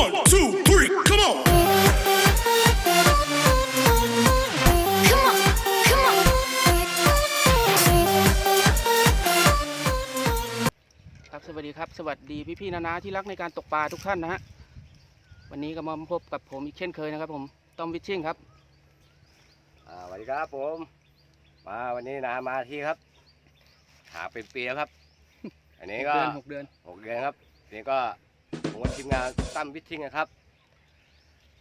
One, two, three, come on. Come on, come on. ครับสวัสดีครับ สวัสดีพี่ๆนานาที่รักในการตกปลาทุกท่านนะฮะ วันนี้ก็มาพบกับผมอีกเช่นเคยนะครับผมต้อมวิชชิ่งครับ อ่าสวัสดีครับผม มาวันนี้นามาที่ครับ หาเป็นปีแล้วครับ อันนี้ก็เดือนหกเดือนหกเดือนครับนี่ก็ ผมกับทีมงานตั้มวิททิ้งนะครับ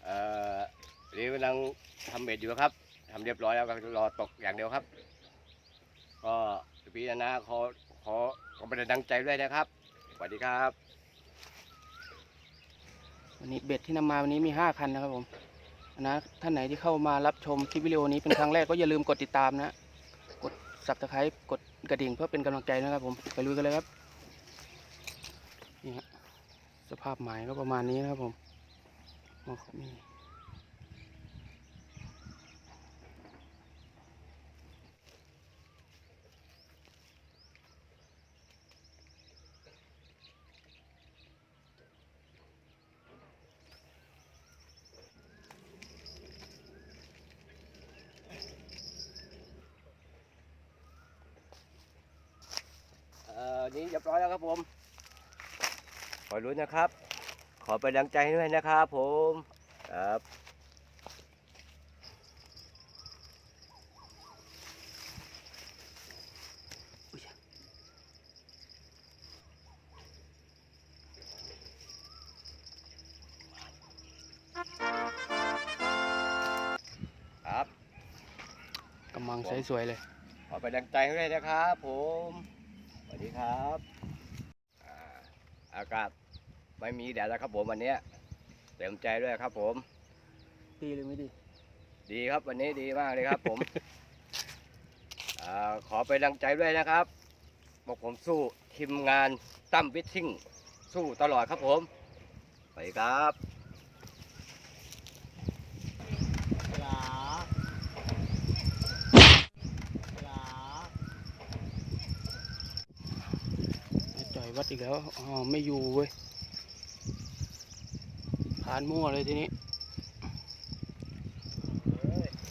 เอ่อนี่กำลังทำเบ็ดอยู่ครับทำเรียบร้อยแล้วก็รอตกอย่างเดียวครับ ก็ปีนานาขอขอขอเป็นดังใจด้วยนะครับสวัสดีครับ วันนี้เบ็ดที่นำมาวันนี้มีห้าคันนะครับผมนะท่านไหนที่เข้ามารับชมคลิปวิดีโอนี้เป็นครั้งแรกก็อย่าลืมกดติดตามนะกด subscribe กดกระดิ่งเพื่อเป็นกำลังใจนะครับผมไปลุยกันเลยครับนี่ฮะ สภาพหมายก็ประมาณนี้นะครับผมโอ้โหมีเอ่อนี่เรียบร้อยแล้วครับผม อรุ้นนะครับ ขอเป็นดังใจให้ด้วยนะครับผมครับครับกำลังสวยๆเลย ขอเป็นดังใจให้ด้วยนะครับผม สวัสดีครับอ่าอากาศ ไม่มีแดดแล้วครับผมวันเนี้ยเต็มใจด้วยครับผม ดีหรือไม่ดี ดีครับวันนี้ดีมากเลยครับผมอ่าขอเป็นดังใจด้วยนะครับบอกผมสู้ทีมงานตั้มวิทชิ่งสู้ตลอดครับผมไปครับจ่อยวัดอีกแล้ว อ๋อ ไม่อยู่เว้ยผ่านมั่วเลยทีนี้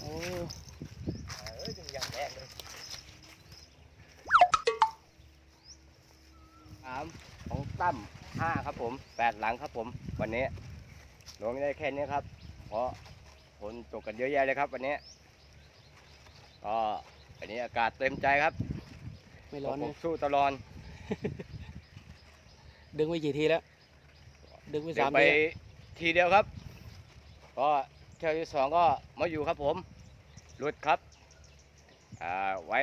โอ้สามของตั้มห้าครับผมแปดหลังครับผม วันนี้ลงได้แค่นี้ครับ เพราะฝนตกกันเยอะแยะเลยครับ วันนี้ก็วันนี้อากาศเต็มใจครับ ไม่ร้อนผเลมยสู้ตลอดดึงไปกี่ทีแล้ว ดึงไปเดี๋ยสาวมไปที ทีเดียวครับ ก็เที่ยวที่สองก็มาอยู่ครับผมหลุดครับอ่าไว้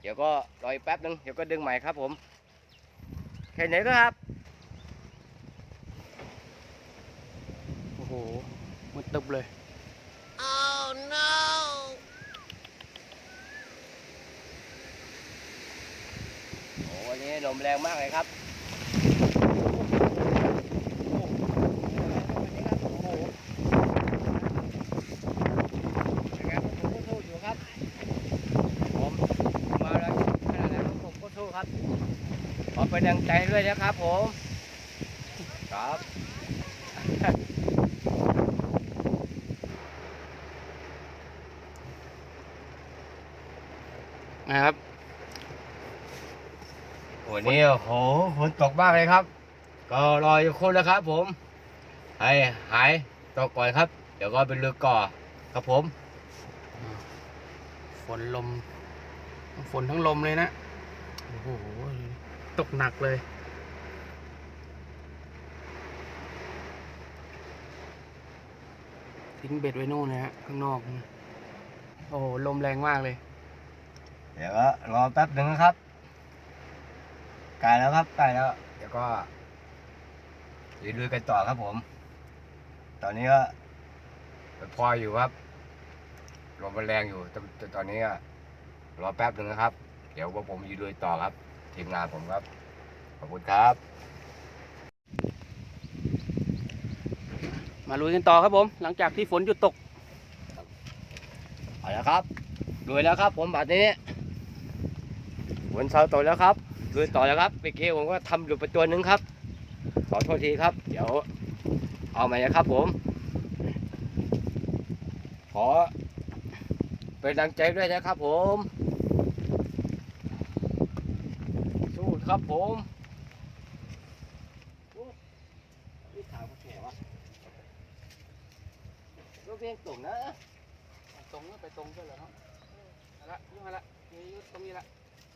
เดี๋ยวก็รออีกแป๊บนึงเดี๋ยวก็ดึงใหม่ครับผมแค่ไหนก็ครับโอ้โหมันตึบเลยโอ้วันนี้ลมแรงมากเลยครับผมมาแล้วขนาดนั้นผมก็สู้ครับ ขอ เป็นแรงใจด้วยนะครับผม ครับนะครับวันนี้โอ้โหฝนตกมากเลยครับ ก็รออยู่คนนะครับผม ให้หายตกก่อนครับ เดี๋ยวก็เป็นเรือก่อครับผม ฝนลม ฝนทั้งลมเลยนะ โอ้โห ตกหนักเลย ทิ้งเบ็ดไว้นู่นเลยฮะ ข้างนอกนะโอ้โหลมแรงมากเลย เดี๋ยวก็รอแป๊บหนึ่งนะครับใกล้แล้วครับใกล้แล้ว เดี๋ยวก็ยืนดูกันต่อครับผม ตอนนี้ก็พออยู่ครับลมมันแรงอยู่แต่แต่ตอนนี้ก็รอแป๊บหนึ่งนะครับ เดี๋ยวพวกผมยืนดูต่อครับ ทีมงานผมครับ ขอบคุณครับ มาลุยกันต่อครับผม หลังจากที่ฝนหยุดตกเอาละครับดูแล้วครับ ผมบัดนี้ฝนเสาตกแล้วครับดูต่อแล้วครับเมื่อกี้ผมก็ทำหลุดไปตัวหนึ่งครับ ขอโทษทีครับ เดี๋ยวเอาไหมนะครับผม ขอเป็นดังใจด้วยนะครับผม สู้ ครับผมโอ้นี่ถามเขาแข่วะรถเพียงตุ่มนะตรงก็ไปตรงก็เหรอเนาะเอาละยุ่งเอาละนี่อยู่ตรงนี้ละ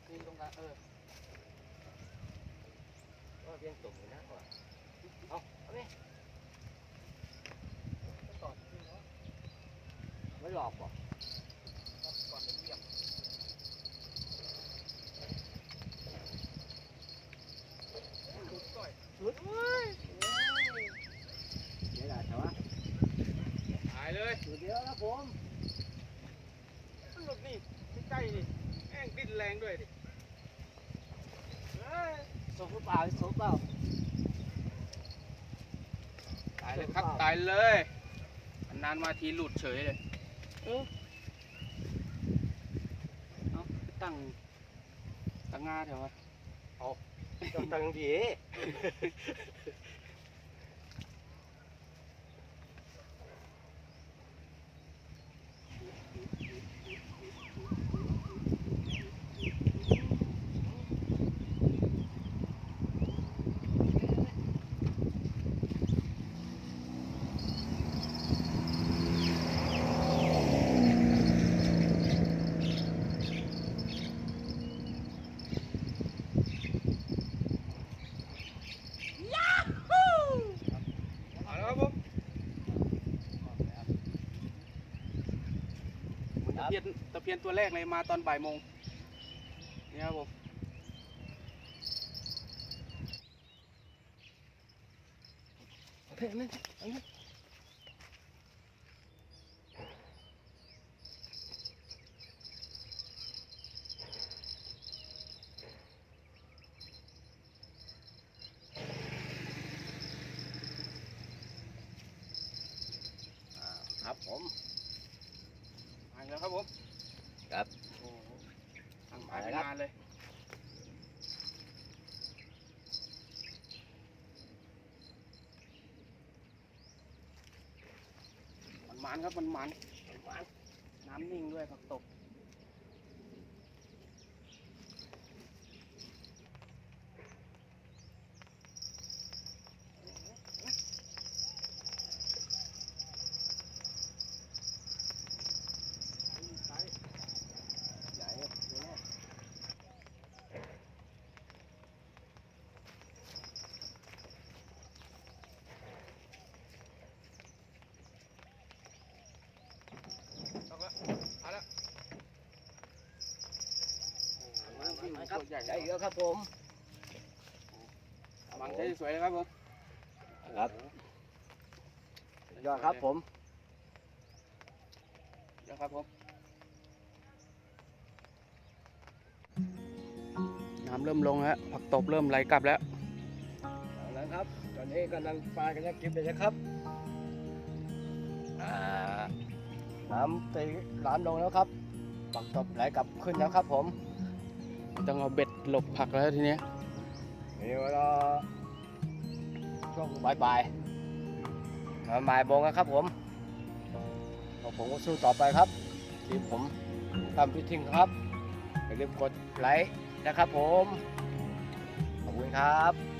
นี่ตรงกลางเออรถเพียงตุ่มเลยนะก่อนเอาเอาไหมต่อที่เนาะไม่หลอกบอก ก่อนเป็นเหยียบ สุดเว้ยเดี๋ยวได้ใช่ไหมหายเลยสุดเดียวนะผมมันหลุดนี่ใกล้ๆนี่แม่งดิ้นแรงด้วยดิเฮ้ยส่งหรือเปล่าส่งเปล่าตายเลยครับตายเลยนานมาทีหลุดเฉยเลยเออเอาไปตั้งตั้งงาแถววะ ต้องตั้งดี เอาแล้วครับผมตะเพียนตะเพียนตัวแรกเลยมาตอนบ่ายโมงนี่ครับผมเพ่นั่นเอาเลยครับผม มาแล้วครับผม ครับ โอ้โหานเลยมันมันครับมันมันมันน้ำนิ่งด้วยผักตบ ใหญ่เลยตัวแรก เอาละเอาละโอ้โห มามามาค ตั รับ ว ใหญ่ใหญ่เยอะครับผมมันใช้สวยเลยครับผมครับยอดครับผมเดี๋ยวครับผมน้ำเริ่มลงแล้วผักตบเริ่มไหลกลับแล้วเอาละครับ ตอนนี้กำลังปลากันจะกินเลยนะครับอ่าน้ำตีน้ำลงแล้วครับปักตบไหลกลับขึ้นแล้วครับผม ต้องเอาเบ็ดหลบผักแล้วทีเนี้ยนี่เวลาช่วงบ่ายๆมายบ่ายโมงนะครับผม ผมก็สู้ต่อไปครับ ทีมผมทำพิทิ้งครับอย่าลืมกดไลค์นะครับผม ขอบคุณครับ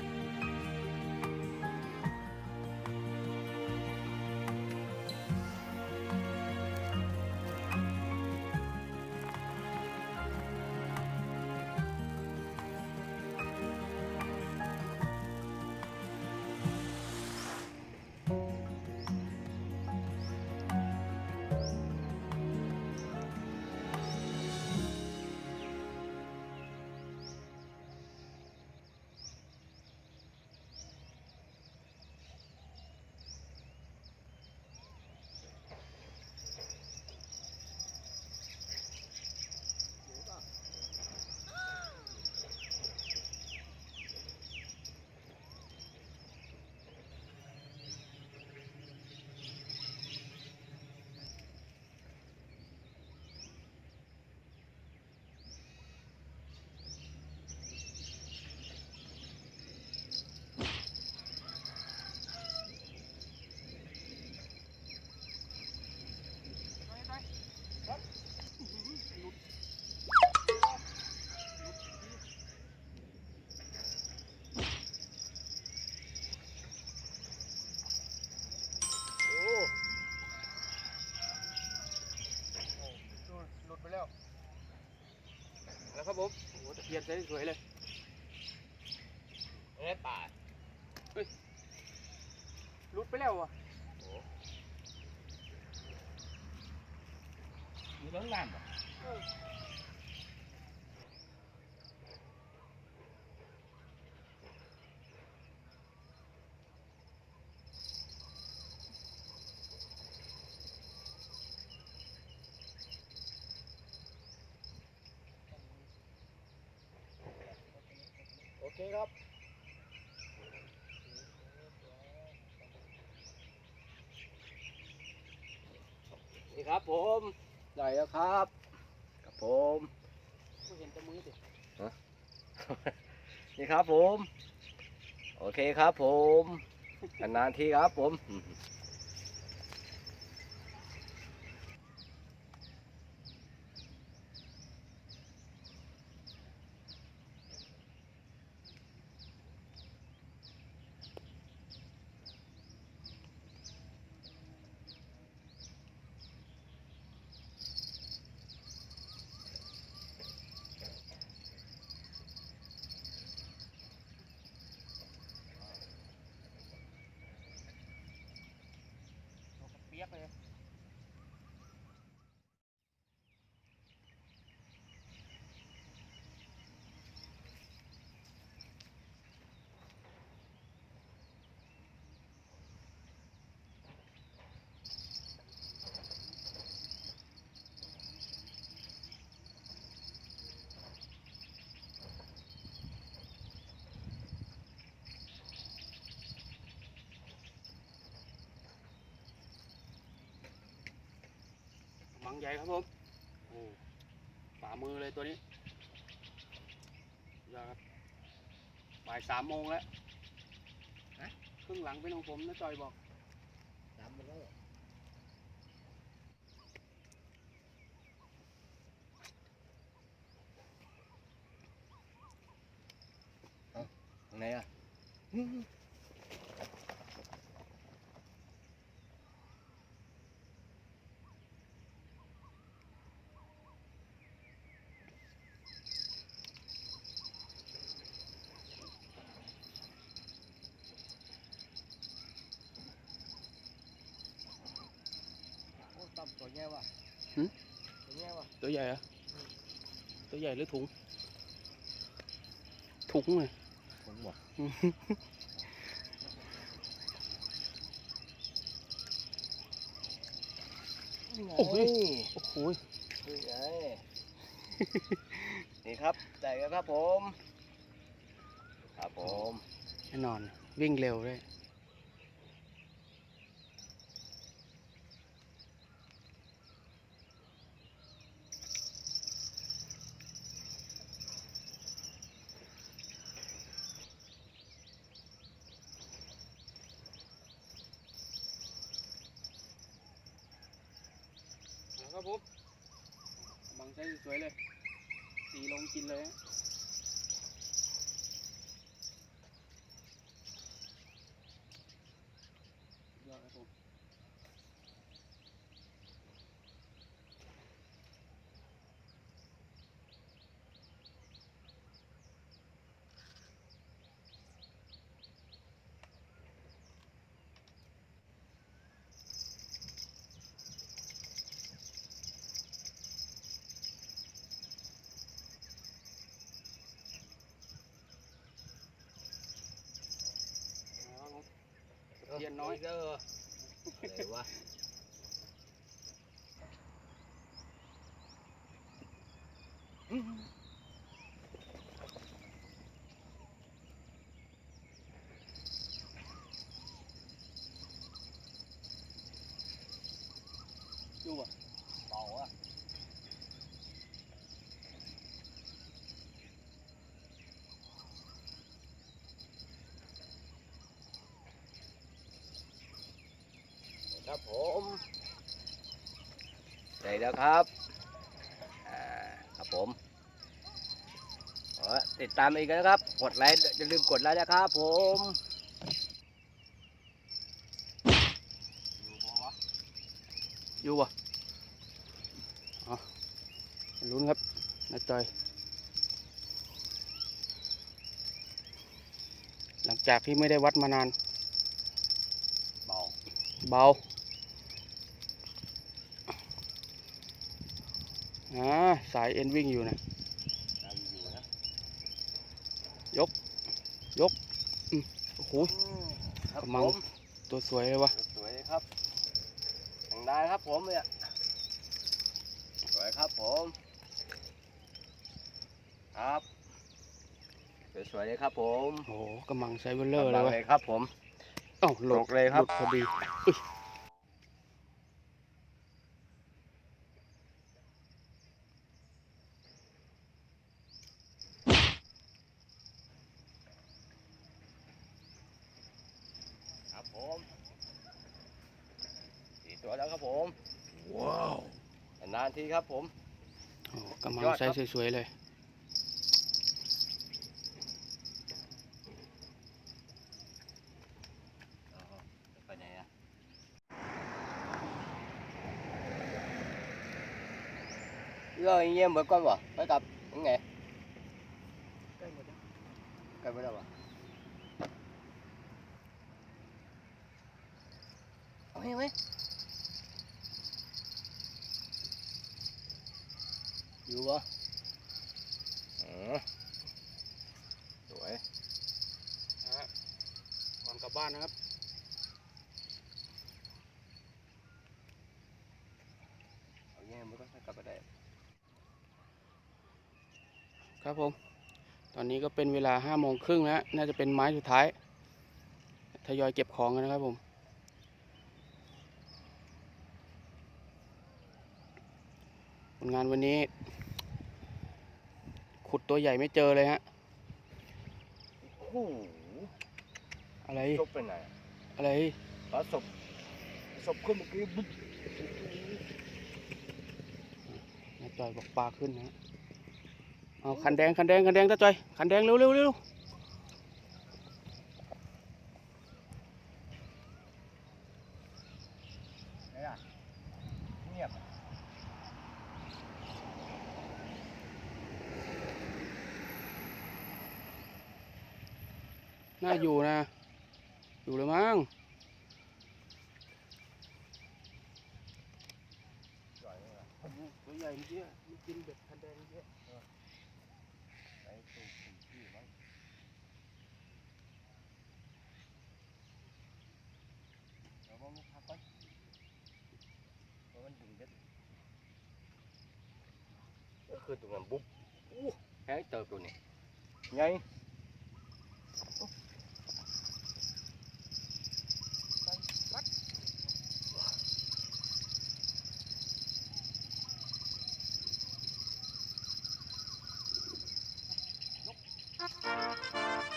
ใส่สวยเลย เอ้ยป่า รุดไปแล้วอะ มีเรื่องน้ำเหรอ โอเคครับ นี่ครับผมได้แล้วครับครับผมไม่เห็นแตะมือสินี่ครับผม โอเคครับผมนานๆทีครับผม งใหญ่ครับผมโอ้ฝ่ามือเลยตัวนี้ยอดครับบ่ายสามโมงแล้วครึ่งหลังเป็นของผมนะจอยบอก จำมาแล้วตรงไหนอะ โอ้ตับตัวให ญ่ว่ะหึตัวใหญ่ว่ะตัวใหญ่เหรอะตัวใหญ่หรือถุง ถุงเลยผมว่ะโอ้โหโอ้โหนี่ไงนี่ครับได้แล้วครับผม ครับผมแน่นอนวิ่งเร็วด้วย เอาครับผมบังใจสวยเลย สีลงกินเลยฮะยอดครับผมเอาครับ ผมเทียนน้ับผมได้แล้วครับครับผมติดตามอีกนะครับ กดไลค์อย่าลืมกดไลค์นะครับผมอยู่วะลุ้นครับน้าจอย หลังจากที่ไม่ได้วัดมานาน เบา เบา อ่าสายเอ็นวิ่งอยู่นะได้อยู่นะโอ้โหครับกำลังผมตัวสวยเลยวะสวยๆครับแต่งได้ครับผมเนี่ยสวยครับผมครับสวยๆเลยครับผมโอ้โหกำลังใช้เวลเลอร์เลกำยงวะเลยครับผมเอ้าหลุตดกเลยครับหลุดพอดีอุ๊ย ครับผม สี่ตัวแล้วครับผม Wow. นานทีครับผมโอ้โหกำลังยอดคใช้รับสวยๆเลยไปไหนอะ rồi anh em với con bỏ với cặp những ngày ใกล้หมดแล้ว cái với đâu à vui quá ừ. tuổi นะฮะก่อนกลับบ้านนะครับ anh em mới có thể cặp ở đây ครับผม ตอนนี้ก็เป็นเวลาห้าโมงครึ่งแล้วน่าจะเป็นไม้สุดท้าย ทยอยเก็บของกันนะครับผมผลงานวันนี้ ขุดตัวใหญ่ไม่เจอเลยฮะ Ồ, อะไร sụp bên này อะไร có sụp sụp không một cái bút นาจอยบอกปลาขึ้นนะ เอาคันแดงคันแดงคันแดงตาจอย คันแดงเร็วเร็วเร็ว đấy à nghiệp น่าอยู่นะ อยู่เลยมั้ง giỏi rồi à ตัวใหญ่เมื่อกี้มันกินเบ็ดคันแดงเมื่อกี้ đấy tụ tụ gì mà nó có một phát quách nó vẫn đừng biết ก็คือตรงนั้นบุ๊บอู้แห้งเติบตัวนี้ไง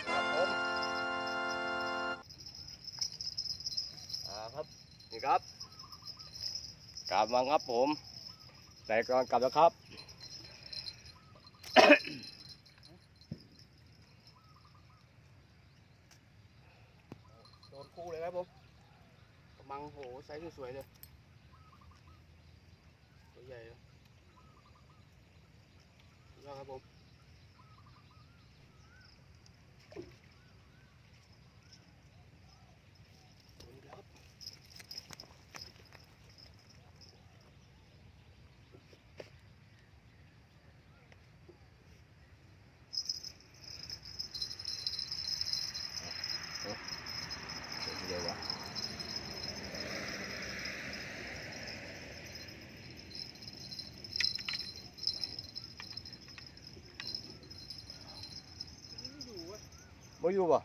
ครับผมอ่าครับนี่ครับ กลับมาครับผมใส่กรอนกลับแล้วครับ โดนคู่เลยครับผมกำลังโหไซส์สวยๆเลย ตัวใหญ่เลยยอดครับผม สวยครับ เดี๋ยววะ อยู่เว้ย ไม่อยู่ป่ะ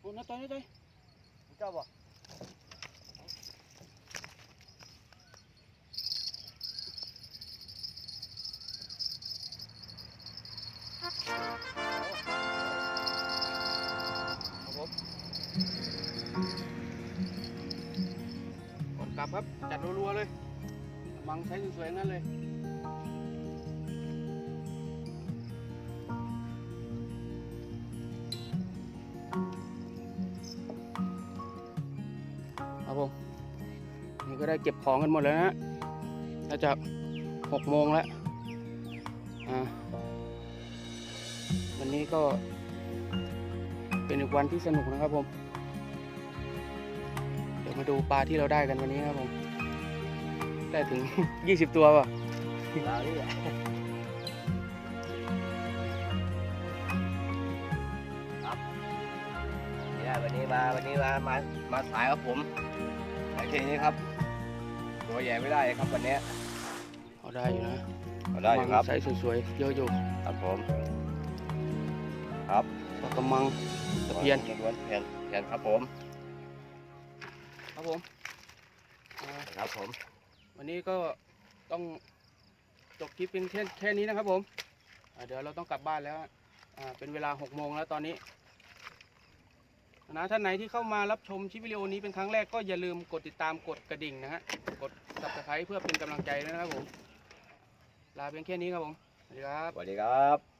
โอ้น้าจอยน้าจอยเจ้าป่ะครับผมก่อนกลับครับ จัดรัวๆเลยกำลังใช้สวยๆทั้งนั้นเลย ได้เก็บของกันหมดแล้วนะน่าจะหกโมงแล้วอ่าวันนี้ก็เป็นอีกวันที่สนุกนะครับผม เดี๋ยวมาดูปลาที่เราได้กันวันนี้ครับผม ได้ถึง 20 ตัวป่ะเรานี่แหละรับเนี่ยวันนี้มา วันนี้มา มา มาสายครับผมแต่ทีนี้ครับ ตัวใหญ่ไม่ได้ครับวันนี้เอาได้อยู่นะเอาได้อยู่ครับใสสวยๆเยอะอยู่ครับผมครับปลากระมังตะเพียนล้วนๆเพียนเพียนครับผม ครับผมอ่าครับผม วันนี้ก็ต้องจบคลิปเป็นแค่แค่นี้นะครับผมอ่าเดี๋ยวเราต้องกลับบ้านแล้วอ่าเป็นเวลา6โมงแล้วตอนนี้ นะท่านไหนที่เข้ามารับชมชิปวิดีโอนี้เป็นครั้งแรกก็อย่าลืมกดติดตามกดกระดิ่งนะฮะกด subscribe เพื่อเป็นกำลังใจด้วยนะครับผมลาเพียงแค่นี้ครับผมสวัสดีครับ สวัสดีครับ